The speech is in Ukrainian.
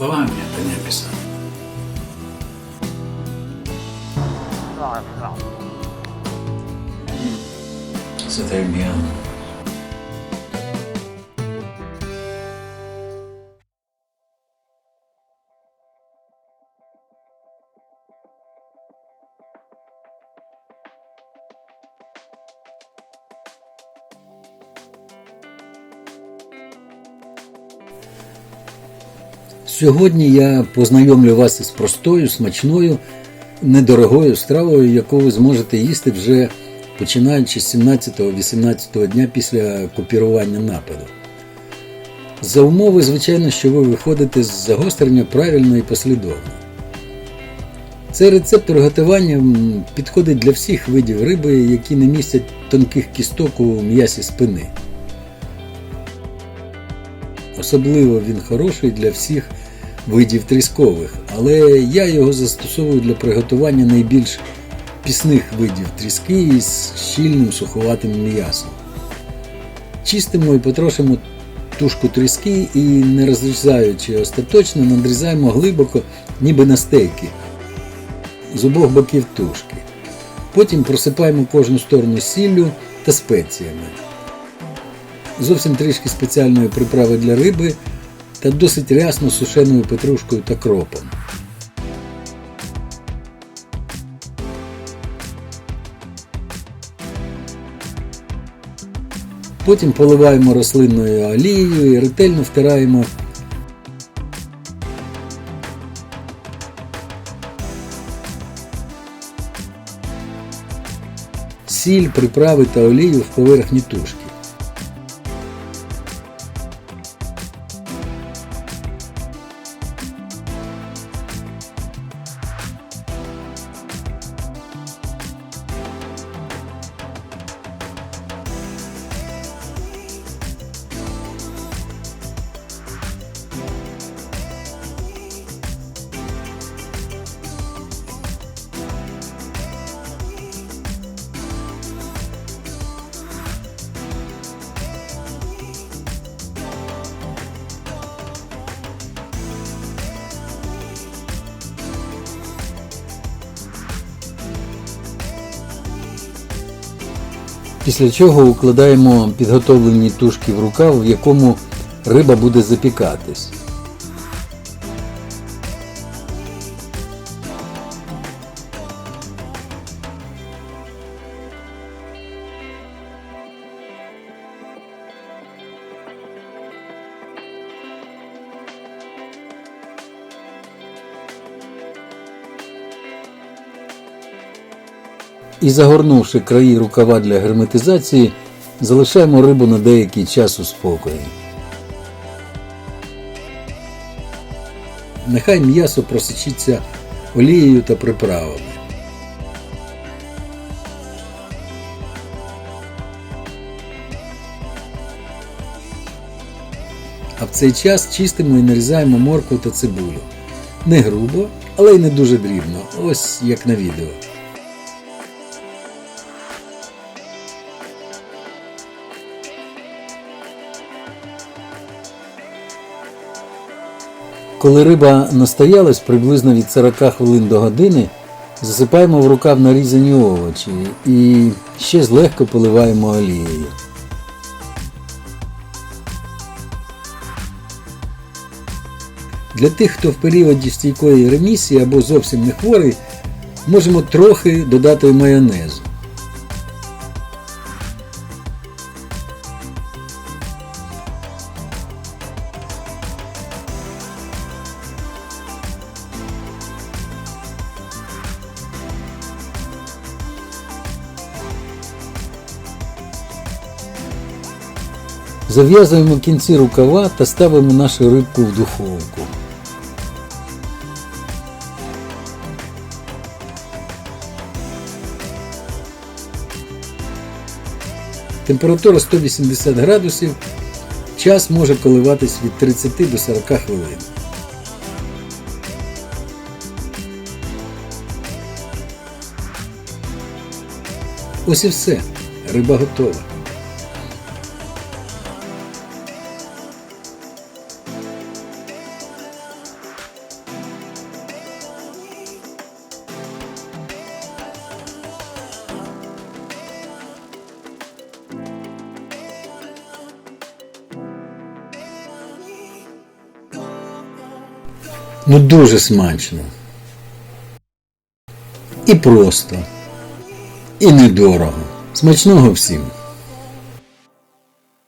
Словами это не описать. C'est bien. Сьогодні я познайомлю вас із простою, смачною, недорогою стравою, яку ви зможете їсти вже починаючи з 17-18 дня після купірування нападу. За умови, звичайно, що ви виходите з загострення правильно і послідовно. Цей рецепт приготування підходить для всіх видів риби, які не містять тонких кісток у м'ясі спини. Особливо він хороший для всіх видів тріскових, але я його застосовую для приготування найбільш пісних видів тріски із щільним суховатим м'ясом. Чистимо і потрошимо тушку тріски і, не розрізаючи остаточно, надрізаємо глибоко, ніби на стейки з обох боків тушки. Потім просипаємо кожну сторону сіллю та спеціями зовсім трішки спеціальної приправи для риби та досить рясно сушеною петрушкою та кропом. Потім поливаємо рослинною олією і ретельно втираємо сіль, приправи та олію в поверхні тушки. Після чого укладаємо підготовлені тушки в рукав, в якому риба буде запікатись. І загорнувши краї рукава для герметизації, залишаємо рибу на деякий час у спокої. Нехай м'ясо просичиться олією та приправами. А в цей час чистимо і нарізаємо моркву та цибулю. Не грубо, але й не дуже дрібно, ось як на відео. Коли риба настоялась приблизно від 40 хвилин до години, засипаємо в рукав нарізані овочі і ще злегка поливаємо олією. Для тих, хто в періоді стійкої ремісії або зовсім не хворий, можемо трохи додати майонезу. Зав'язуємо кінці рукава та ставимо нашу рибку в духовку. Температура 180 градусів. Час може коливатись від 30 до 40 хвилин. Ось і все. Риба готова. Ну дуже смачно. І просто. І недорого. Смачного всім!